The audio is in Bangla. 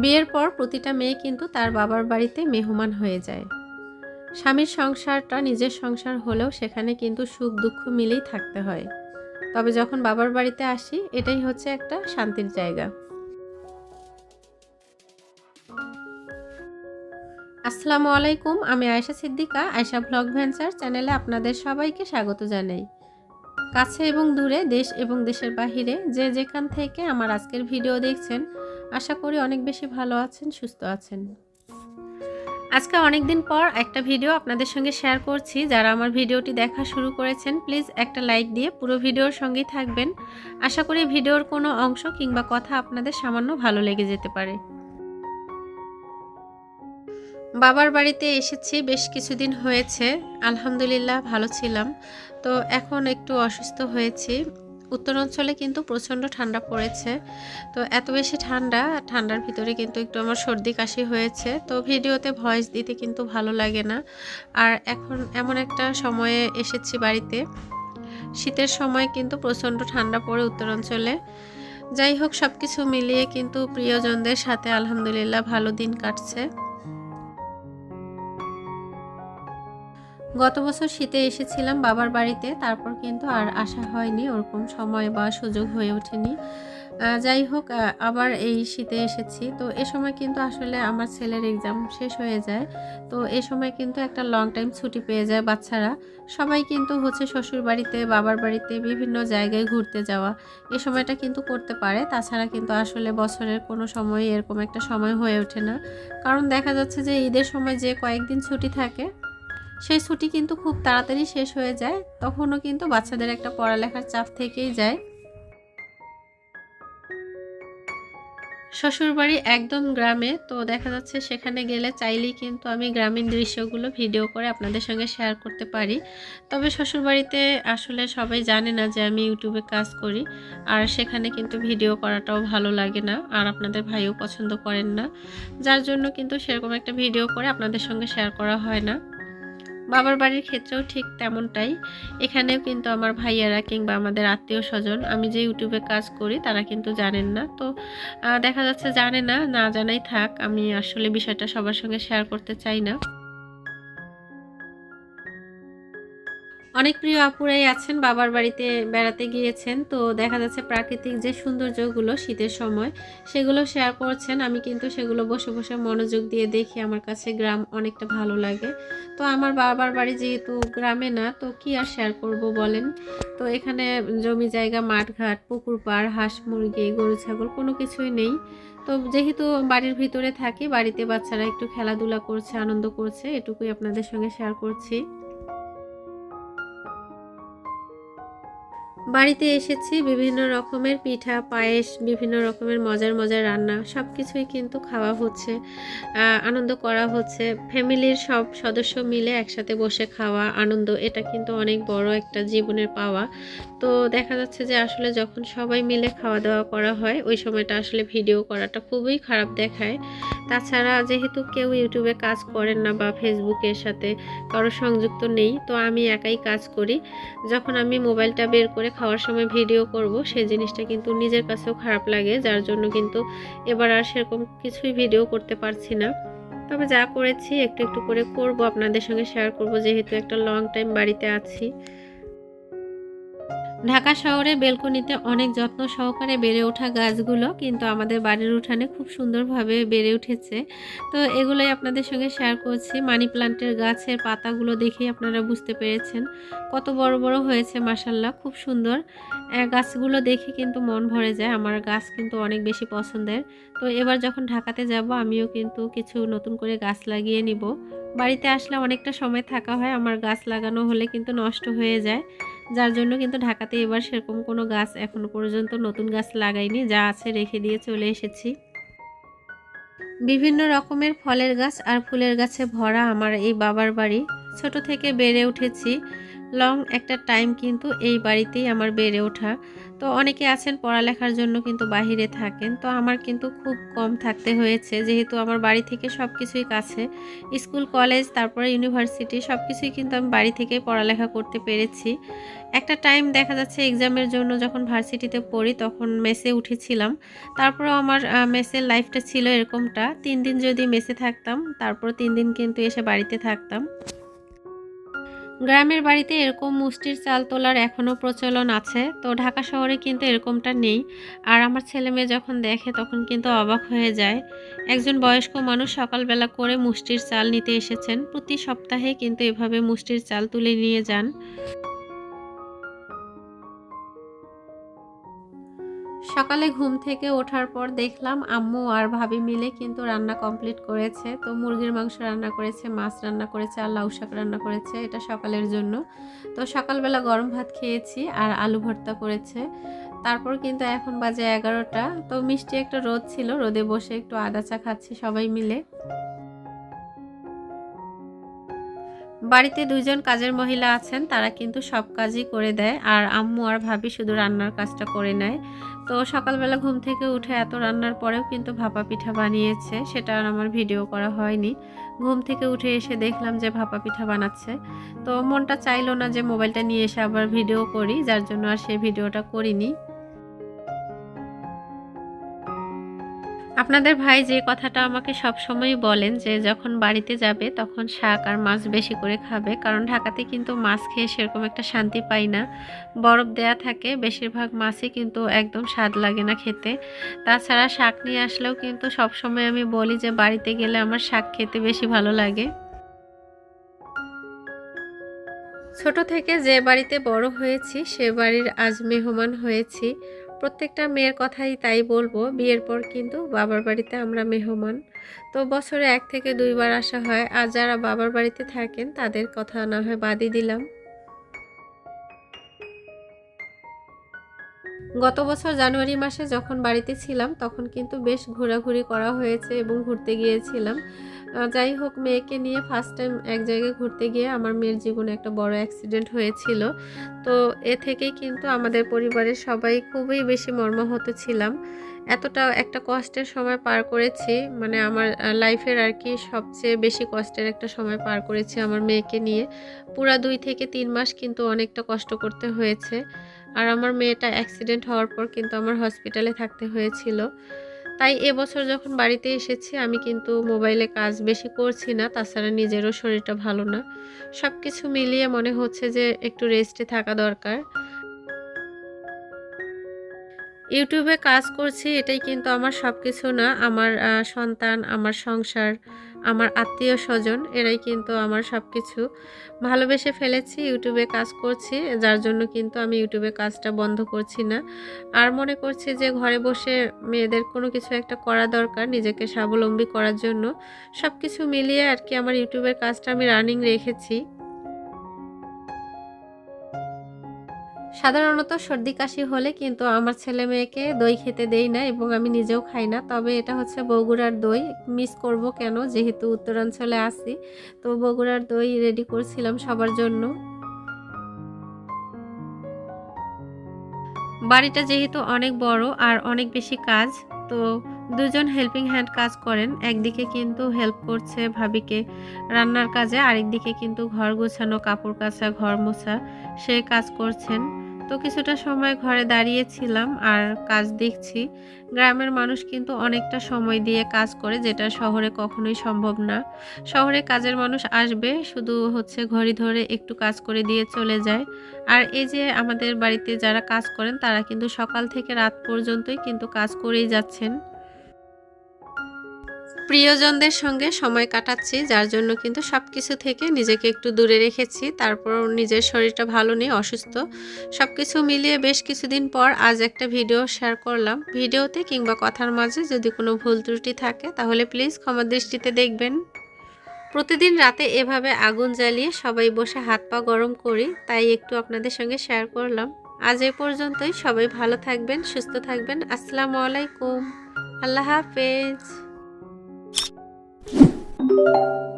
বিয়ের পর প্রতিটা মেয়ে কিন্তু তার বাবার বাড়িতে মেহমান হয়ে যায়। স্বামীর সংসারটা নিজের সংসার হলেও সেখানে কিন্তু সুখ দুঃখ মিলেই থাকতে হয়। তবে যখন বাবার বাড়িতে আসি, এটাই হচ্ছে একটা শান্তির জায়গা। আসসালামু আলাইকুম, আমি আয়েশা সিদ্দিকা, আয়েশা ব্লগ ভেঞ্চার চ্যানেলে আপনাদের সবাইকে স্বাগত জানাই। কাছে এবং দূরে, দেশ এবং দেশের বাহিরে যে যেখান থেকে আমার আজকের ভিডিও দেখছেন আশা করি অনেক বেশি ভালো আছেন, সুস্থ আছেন। আজকে অনেক দিন পর একটা ভিডিও আপনাদের সঙ্গে শেয়ার করছি। যারা আমার ভিডিওটি দেখা শুরু করেছেন, প্লিজ একটা লাইক দিয়ে পুরো ভিডিওর সঙ্গেই থাকবেন। আশা করি ভিডিওর কোনো অংশ কিংবা কথা আপনাদের সামান্য ভালো লেগে যেতে পারে। বাবার বাড়িতে এসেছি, বেশ কিছুদিন হয়েছে। আলহামদুলিল্লাহ, ভালো ছিলাম। তো এখন একটু অসুস্থ হয়েছি। উত্তর অঞ্চলে কিন্তু প্রচণ্ড ঠান্ডা পড়েছে। তো এত বেশি ঠান্ডা, ঠান্ডার ভিতরে কিন্তু একটু আমার সর্দি কাশি হয়েছে। তো ভিডিওতে ভয়েস দিতে কিন্তু ভালো লাগে না। আর এখন এমন একটা সময়ে এসেছি বাড়িতে। শীতের সময় কিন্তু প্রচণ্ড ঠান্ডা পড়ে উত্তরাঞ্চলে। যাই হোক সব কিছু মিলিয়ে কিন্তু প্রিয়জনদের সাথে আলহামদুলিল্লাহ ভালো দিন কাটছে। গত বছর শীতে এসেছিলাম বাবার বাড়িতে, তারপর কিন্তু আর আসা হয়নি, ওরকম সময় বা সুযোগ হয়ে ওঠেনি। যাই হোক আবার এই শীতে এসেছি। তো এ সময় কিন্তু আসলে আমার ছেলের এক্সাম শেষ হয়ে যায়। তো এ সময় কিন্তু একটা লং টাইম ছুটি পেয়ে যায় বাচ্চারা। সবাই কিন্তু হচ্ছে শ্বশুর বাড়িতে, বাবার বাড়িতে বিভিন্ন জায়গায় ঘুরতে যাওয়া এ সময়টা কিন্তু করতে পারে। তাছাড়া কিন্তু আসলে বছরের কোনো সময় এরকম একটা সময় হয়ে ওঠে না। কারণ দেখা যাচ্ছে যে ঈদের সময় যে কয়েকদিন ছুটি থাকে সেই ছুটি কিন্তু খুব তাড়াতাড়ি শেষ হয়ে যায়, তখনও কিন্তু বাচ্চাদের একটা পড়ালেখার চাপ থেকেই যায়। শ্বশুরবাড়ি একদম গ্রামে, তো দেখা যাচ্ছে সেখানে গেলে চাইলেই কিন্তু আমি গ্রামীণ দৃশ্যগুলো ভিডিও করে আপনাদের সঙ্গে শেয়ার করতে পারি। তবে শ্বশুরবাড়িতে আসলে সবাই জানে না যে আমি ইউটিউবে কাজ করি, আর সেখানে কিন্তু ভিডিও করাটাও ভালো লাগে না, আর আপনাদের ভাইও পছন্দ করেন না। যার জন্য কিন্তু সেরকম একটা ভিডিও করে আপনাদের সঙ্গে শেয়ার করা হয় না। বাবার বাড়ির ক্ষেত্রেও ঠিক তেমনটাই। এখানেও কিন্তু আমার ভাইয়ারা কিংবা আমাদের আত্মীয় স্বজন আমি যে ইউটিউবে কাজ করি, তারা কিন্তু জানেন না। তো দেখা যাচ্ছে জানে না না জানাই থাক, আমি আসলে বিষয়টা সবার সঙ্গে শেয়ার করতে চাই না। অনেক প্রিয় আপুরাই আছেন, বাবার বাড়িতে বেড়াতে গিয়েছেন। তো দেখা যাচ্ছে প্রাকৃতিক যে সৌন্দর্যগুলো শীতের সময়, সেগুলো শেয়ার করছেন। আমি কিন্তু সেগুলো বসে বসে মনোযোগ দিয়ে দেখি। আমার কাছে গ্রাম অনেকটা ভালো লাগে। তো আমার বাবার বাড়ি যেহেতু গ্রামে না, তো কি আর শেয়ার করব বলেন? তো এখানে জমি জায়গা, মাঠঘাট, পুকুর পাড়, হাঁস মুরগি, গরু, ছাগল কোনো কিছুই নেই। তো যেহেতু বাড়ির ভিতরে থাকি, বাড়িতে বাচ্চারা একটু খেলাধুলা করছে, আনন্দ করছে, এটুকুই আপনাদের সঙ্গে শেয়ার করছি। বাড়িতে এসেছি, বিভিন্ন রকমের পিঠা, পায়েস, বিভিন্ন রকমের মজার মজার রান্না সব কিছুই কিন্তু খাওয়া হচ্ছে আনন্দ করা হচ্ছে। ফ্যামিলির সব সদস্য মিলে একসাথে বসে খাওয়া, আনন্দ, এটা কিন্তু অনেক বড় একটা জীবনের পাওয়া। তো দেখা যাচ্ছে যে আসলে যখন সবাই মিলে খাওয়া দাওয়া করা হয়, ওই সময়টা আসলে ভিডিও করাটা খুবই খারাপ দেখায়। তাছাড়া যেহেতু কেউ ইউটিউবে কাজ করেন না বা ফেসবুকের সাথে কারও সংযুক্ত নেই, তো আমি একাই কাজ করি। যখন আমি মোবাইলটা বের করে খাওয়ার সময় ভিডিও করব, সেই জিনিসটা কিন্তু নিজের কাছেও খারাপ লাগে, যার জন্য কিন্তু এবার আর সেরকম কিছুই ভিডিও করতে পারছি না। তবে যা করেছি, একটু একটু করে করব, আপনাদের সঙ্গে শেয়ার করব, যেহেতু একটা লং টাইম বাড়িতে আছি। ঢাকা শহরে বেলকনিতে অনেক যত্ন সহকারে বেড়ে ওঠা গাছগুলো কিন্তু আমাদের বাড়ির উঠানে খুব সুন্দরভাবে বেড়ে উঠেছে। তো এগুলোই আপনাদের সঙ্গে শেয়ার করছি। মানি প্লান্টের গাছের পাতাগুলো দেখেই আপনারা বুঝতে পেরেছেন কত বড় বড় হয়েছে মাসাল্লাহ খুব সুন্দর। গাছগুলো দেখে কিন্তু মন ভরে যায়। আমার গাছ কিন্তু অনেক বেশি পছন্দের। তো এবার যখন ঢাকাতে যাব, আমিও কিন্তু কিছু নতুন করে গাছ লাগিয়ে নিব। বাড়িতে আসলে অনেকটা সময় থাকা হয়। আমার গাছ লাগানো হলে কিন্তু নষ্ট হয়ে যায়। যার জন্য কিন্তু ঢাকাতে এবার সেরকম কোনো গাছ এখনও পর্যন্ত নতুন গাছ লাগাইনি, যা আছে রেখে দিয়ে চলে এসেছি। বিভিন্ন রকমের ফলের গাছ আর ফুলের গাছে ভরা আমার এই বাবার বাড়ি। ছোট থেকে বেড়ে উঠেছি। লং একটা টাইম কিন্তু এই বাড়িতেই আমার বেড়ে ওঠা। তো অনেকে আছেন পড়ালেখার জন্য কিন্তু বাহিরে থাকেন। তো আমার কিন্তু খুব কম থাকতে হয়েছে। যেহেতু আমার বাড়ি থেকে সব কিছুই কাছে, স্কুল, কলেজ, তারপরে ইউনিভার্সিটি সব কিছুই কিন্তু আমি বাড়ি থেকেই পড়ালেখা করতে পেরেছি। একটা টাইম দেখা যাচ্ছে এক্সামের জন্য যখন ভার্সিটিতে পড়ি তখন মেসে উঠেছিলাম। তারপরেও আমার মেসের লাইফটা ছিল এরকমটা। তিন দিন যদি মেসে থাকতাম, তারপর তিন দিন কিন্তু এসে বাড়িতে থাকতাম। গ্রামের বাড়িতে এরকম মুষ্টির চাল তোলার এখনও প্রচলন আছে, তো ঢাকা শহরে কিন্তু এরকমটা নেই। আর আমার ছেলে মেয়ে যখন দেখে তখন কিন্তু অবাক হয়ে যায়। একজন বয়স্ক মানুষ সকালবেলা করে মুষ্টির চাল নিতে এসেছেন। প্রতি সপ্তাহে কিন্তু এভাবে মুষ্টির চাল তুলে নিয়ে যান। সকালে ঘুম থেকে ওঠার পর দেখলাম আম্মু আর ভাবি মিলে কিন্তু রান্না কমপ্লিট করেছে। তো মুরগির মাংস রান্না করেছে, মাছ রান্না করেছে, আর লাউ শাক রান্না করেছে, এটা সকালের জন্য। তো সকালবেলা গরম ভাত খেয়েছি আর আলু ভর্তা করেছে। তারপর কিন্তু এখন বাজে এগারোটা। তো মিষ্টি একটা রোদ ছিল, রোদে বসে একটু আদা চা খাচ্ছি সবাই মিলে। বাড়িতে দুজন কাজের মহিলা আছেন, তারা কিন্তু সব কাজই করে দেয়। আর আম্মু আর ভাবি শুধু রান্নার কাজটা করে নেয়। তো সকালবেলা ঘুম থেকে উঠে এত রান্নার পরেও কিন্তু ভাপা পিঠা বানিয়েছে, সেটা আর আমার ভিডিও করা হয়নি। ঘুম থেকে উঠে এসে দেখলাম যে ভাপা পিঠা বানাচ্ছে। তো মনটা চাইলো না যে মোবাইলটা নিয়ে এসে আবার ভিডিও করি, যার জন্য আর সেই ভিডিওটা করিনি। আপনাদের ভাই যে কথাটা আমাকে সব সময় বলেন যে যখন বাড়িতে যাবে তখন শাক আর মাছ বেশি করে খাবে, কারণ ঢাকাতে কিন্তু মাছ খেয়ে সেরকম একটা শান্তি পাই না। বরফ দেয়া থাকে, বেশিরভাগ মাছই কিন্তু একদম স্বাদ লাগে না খেতে। তাছাড়া শাক নিয়ে আসলেও কিন্তু সব সময় আমি বলি যে বাড়িতে গেলে আমার শাক খেতে বেশি ভালো লাগে। ছোট থেকে যে বাড়িতে বড় হয়েছি সে বাড়ির আজ মেহমান হয়েছি। প্রত্যেকটা মেয়ের কথাই তাই বলব, বিয়ের পর কিন্তু বাবার বাড়িতে আমরা মেহমান। তো বছরে এক থেকে দুইবার আসা হয়, আর যারা বাবার বাড়িতে থাকেন তাদের কথা না হয় বাদই দিলাম। গত বছর জানুয়ারি মাসে যখন বাড়িতে ছিলাম, তখন কিন্তু বেশ ঘোরাঘুরি করা হয়েছে এবং ঘুরতে গিয়েছিলাম। যাই হোক, মেয়েকে নিয়ে ফার্স্ট টাইম এক জায়গায় ঘুরতে গিয়ে আমার মেয়ের জীবনে একটা বড় অ্যাক্সিডেন্ট হয়েছিল। তো এ থেকেই কিন্তু আমাদের পরিবারের সবাই খুবই বেশি মর্মাহত ছিলাম। এতটা একটা কষ্টের সময় পার করেছি মানে আমার লাইফের আর কি সবচেয়ে বেশি কষ্টের একটা সময় পার করেছি আমার মেয়েকে নিয়ে। পুরা দুই থেকে তিন মাস কিন্তু অনেকটা কষ্ট করতে হয়েছে। আর আমার মেয়েটা অ্যাক্সিডেন্ট হওয়ার পর কিন্তু আমার হসপিটালে থাকতে হয়েছিল। তাই এবছর যখন বাড়িতে এসেছি, আমি কিন্তু মোবাইলে কাজ বেশি করছি না, তাছাড়া নিজেরও শরীরটা ভালো না। সব কিছু মিলিয়ে মনে হচ্ছে যে একটু রেস্টে থাকা দরকার। ইউটিউবে কাজ করছি, এটাই কিন্তু আমার সব কিছু না। আমার সন্তান, আমার সংসার, আমার আত্মীয় স্বজন, এরাই কিন্তু আমার সব কিছু ভালোবেসে ফেলেছি, ইউটিউবে কাজ করছি, যার জন্য কিন্তু আমি ইউটিউবে কাজটা বন্ধ করছি না। আর মনে করছি যে ঘরে বসে মেয়েদের কোনো কিছু একটা করা দরকার, নিজেকে স্বাবলম্বী করার জন্য। সব কিছু মিলিয়ে আর কি আমার ইউটিউবের কাজটা আমি রানিং রেখেছি। সাধারণত সর্দি কাশি হলে কিন্তু আমার ছেলে মেয়েকে দই খেতে দেই না এবং আমি নিজেও খাই না। তবে এটা হচ্ছে বগুড়ার দই। মিস করব কেন? যেহেতু উত্তরাঞ্চলে আসি তো বগুড়ার দই রেডি করছিলাম সবার জন্য। বাড়িটা যেহেতু অনেক বড় আর অনেক বেশি কাজ, তো দুজন হেল্পিং হ্যান্ড কাজ করেন। একদিকে কিন্তু হেল্প করছে ভাবিকে রান্নার কাজে, আরেকদিকে কিন্তু ঘর গোছানো, কাপড় কাচা, ঘর মোছা সে কাজ করছেন। তো কিছুটা সময় ঘরে দাঁড়িয়েছিলাম আর কাজ দেখছি। গ্রামের মানুষ কিন্তু অনেকটা সময় দিয়ে কাজ করে, যেটা শহরে কখনোই সম্ভব না। শহরে কাজের মানুষ আসবে, শুধু হচ্ছে ঘড়ি ধরে একটু কাজ করে দিয়ে চলে যায়। আর এই যে আমাদের বাড়িতে যারা কাজ করেন, তারা কিন্তু সকাল থেকে রাত পর্যন্তই কিন্তু কাজ করেই যাচ্ছেন। প্রিয়জনদের সঙ্গে সময় কাটাচ্ছি, যার জন্য কিন্তু সব কিছু থেকে নিজেকে একটু দূরে রেখেছি। তারপর নিজের শরীরটা ভালো নেই, অসুস্থ। সব কিছু মিলিয়ে বেশ কিছুদিন পর আজ একটা ভিডিও শেয়ার করলাম। ভিডিওতে কিংবা কথার মাঝে যদি কোনো ভুল ত্রুটি থাকে, তাহলে প্লিজ ক্ষমা দৃষ্টিতে দেখবেন। প্রতিদিন রাতে এভাবে আগুন জ্বালিয়ে সবাই বসে হাত পা গরম করি, তাই একটু আপনাদের সঙ্গে শেয়ার করলাম। আজ এ পর্যন্তই। সবাই ভালো থাকবেন, সুস্থ থাকবেন। আসসালামু আলাইকুম। আল্লাহ হাফেজ। Música